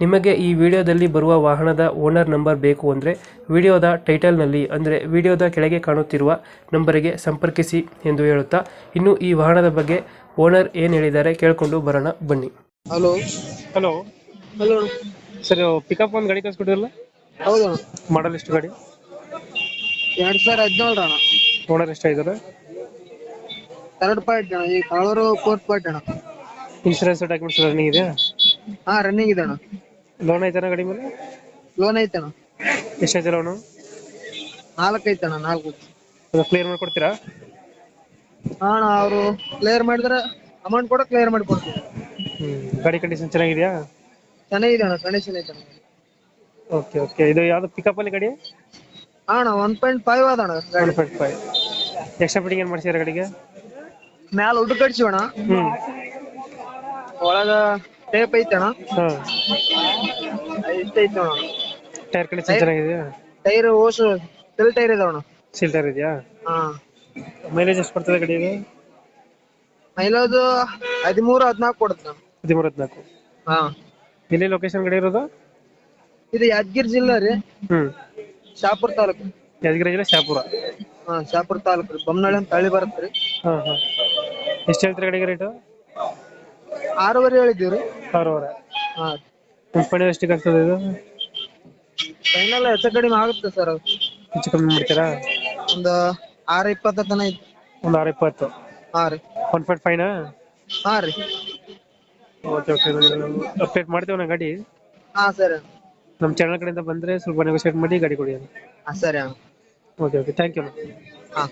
ನಿಮಗೆ ಈ ವಿಡಿಯೋದಲ್ಲಿ ಬರುವ ವಾಹನದ ಓನರ್ ನಂಬರ್ ಬೇಕು ಅಂದರೆ ವಿಡಿಯೋದ ಟೈಟಲ್ನಲ್ಲಿ ಅಂದರೆ ವಿಡಿಯೋದ ಕೆಳಗೆ ಕಾಣುತ್ತಿರುವ ನಂಬರಿಗೆ ಸಂಪರ್ಕಿಸಿ ಎಂದು ಹೇಳುತ್ತಾ ಇನ್ನು ಈ ವಾಹನದ ಬಗ್ಗೆ ಓನರ್ ಏನು ಹೇಳಿದ್ದಾರೆ ಕೇಳಿಕೊಂಡು ಬರೋಣ ಬನ್ನಿ. Hello. Hello. Hello. Sir pickup ಒಂದು ಗಾಡಿ ಕಳಿಸ್ಕೊಟ್ಟಿರಲ್ಲ? ಹೌದು. ಮಾಡಲ್ ಎಷ್ಟು ಗಾಡಿ? ಎರಡ್ ಸಾವಿರ ಹದಿನೇಳು ಅಣ್ಣ. ಓನರ್ ಎಷ್ಟಾಗಿದ್ದಾರೆ ಥರ್ಡ್ ಪಾರ್ಟಿ ಅಣ್ಣ ಈ ಕಾಳೂರು ಫೋರ್ತ್ ಪಾರ್ಟಿ ಅಣ್ಣ. ಇನ್ಶೂರೆನ್ಸ್ ಡಾಕ್ಯುಮೆಂಟ್ಸ್ ರನ್ನಿಂಗ್ ಇದೆಯಾ? ಹಾ ರನ್ನಿಂಗ್ ಇದೆ ಅಣ್ಣ. ಲೋನ್ ಐತನ ಗಾಡಿ ಮೇಲೆ? ಲೋನ್ ಐತೆ ಅಣ್ಣ ಎಷ್ಟೈತೆ ಲೋನು? ನಾಲ್ಕು ಐತೆ ಅಣ್ಣ ನಾಲ್ಕು. ಅದು ಕ್ಲಿಯರ್ ಮಾಡ್ಕೊಡ್ತೀರಾ? ಹಾ ಅಣ್ಣ ಅವರು ಕ್ಲಿಯರ್ ಮಾಡಿದ್ರೆ ಅಮೌಂಟ್ ಕೂಡ ಕ್ಲಿಯರ್ ಮಾಡಿ ಕೊಡ್ತೀರಾ ಹ್ಞೂ ಗಾಡಿ ಕಂಡೀಷನ್ ಚೆನ್ನಾಗಿದೆಯಾ? ಚೆನ್ನಾಗಿದೆ ಅಣ್ಣ ಕಂಡೀಷನ್ ಐತೆ ಓಕೆ ಓಕೆ ಇದು ಯಾವ್ದು ಪಿಕಪ್ ಅಲ್ಲಿ ಗಾಡಿ? ಹಾ ಅಣ್ಣ ಒನ್ ಪಾಯಿಂಟ್ ಫೈವ್ ಅದ ಅಣ್ಣ ಗಾಡಿ. One point five extra fitting ಏನು ಮಾಡ್ಸಿದ್ರೆ ಗಾಡಿಗೆ? ಮ್ಯಾಲ ಉಡ್ ಅಣ್ಣ ಹ್ಞೂ ಒಳಗ ಟೇಪ್ ಐತೆ ಅಣ್ಣ ಹಾಂ. ಇಷ್ಟ ಐತೆ ಅಣ್ಣ ಟೈರ್ ಕಂಡೀಷನ್ ಚೆನ್ನಾಗಿದೆಯಾ? ಟೈರ್ ಓಸು ಫಿಲ್ ಟೈರ್ ಇದೆ ಅಣ್ಣ. ಸೀಲ್ ಟೈರ್ ಇದೆಯಾ? ಹಾ. ಮೈಲೇಜ್ ಎಷ್ಟು ಬರ್ತದೆ ಗಡಿ ಇದು? ಮೈಲೇಜ್ ಹದಿಮೂರು ಹದಿನಾಲ್ಕು ಕೊಡುತ್ತೆ ಹದಿಮೂರು ಹದಿನಾಲ್ಕು. ಹಾ. ಇಲ್ಲಿ ಲೊಕೇಶನ್ ಕಡೆ ಇರೋದು? ಇದು ಯಾದಗಿರಿ ಜಿಲ್ಲೆ ರೀ. ಹ್ಮ್. ಶಾಪುರ್ ತಾಲೂಕು. ಯಾದಗಿರಿ ಜಿಲ್ಲೆ ಶಾಪುರ. ಹಾ ಶಾಪುರ್ ತಾಲೂಕು ರೀ. ಬೊಮ್ಮನಹಳ್ಳಿ ಅಂತ ಹಳ್ಳಿ ಬರುತ್ತೆ ರೀ. ಹಾಂ ಹಾಂ. ಎಷ್ಟು ಹೇಳ್ತೀರಿ ಗಾಡಿಗೆ ರೇಟು? ಆರೂವರೆ ಹೇಳಿದ್ದೀವಿ ರೀ. ಸಾವಿರವರೆ ಅವರ. ನಿಮ್ಮ ಫೈನಲ್ ಎಷ್ಟಿಗೆ ಆಗ್ತದೆ ಇದು? ಫೈನಲ್ ಹೆಚ್ಚು ಕಡಿಮೆ ಆಗುತ್ತೆ ಸರ್ ಹೆಚ್ಚು ಕಮ್ಮಿ ಮಾಡ್ತೀರಾ? ಒಂದು ಆರು ಇಪ್ಪತ್ತು ತನ ಐತಿ. ಒಂದು ಆರು ಇಪ್ಪತ್ತು? ಹಾಂ ರೀ. ಒನ್ ಪಾಯಿಂಟ್ ಫೈನಾ ಹಾ ರೀ. ಓಕೆ ಓಕೆ ಅಪ್ಡೇಟ್ ಮಾಡ್ತೀವಿ ನಾ ಗಾಡಿ. ಹಾ ಸರ್. ನಮ್ಮ ಚಾನಲ್ ಕಡೆಯಿಂದ ಬಂದರೆ ಸ್ವಲ್ಪ ನೆಗೋಷಿಯೇಟ್ ಮಾಡಿ ಗಾಡಿ ಕೊಡಿ ಹಾ ಸರಿ. ಓಕೆ ಓಕೆ ಥ್ಯಾಂಕ್ ಯು ಹಾ.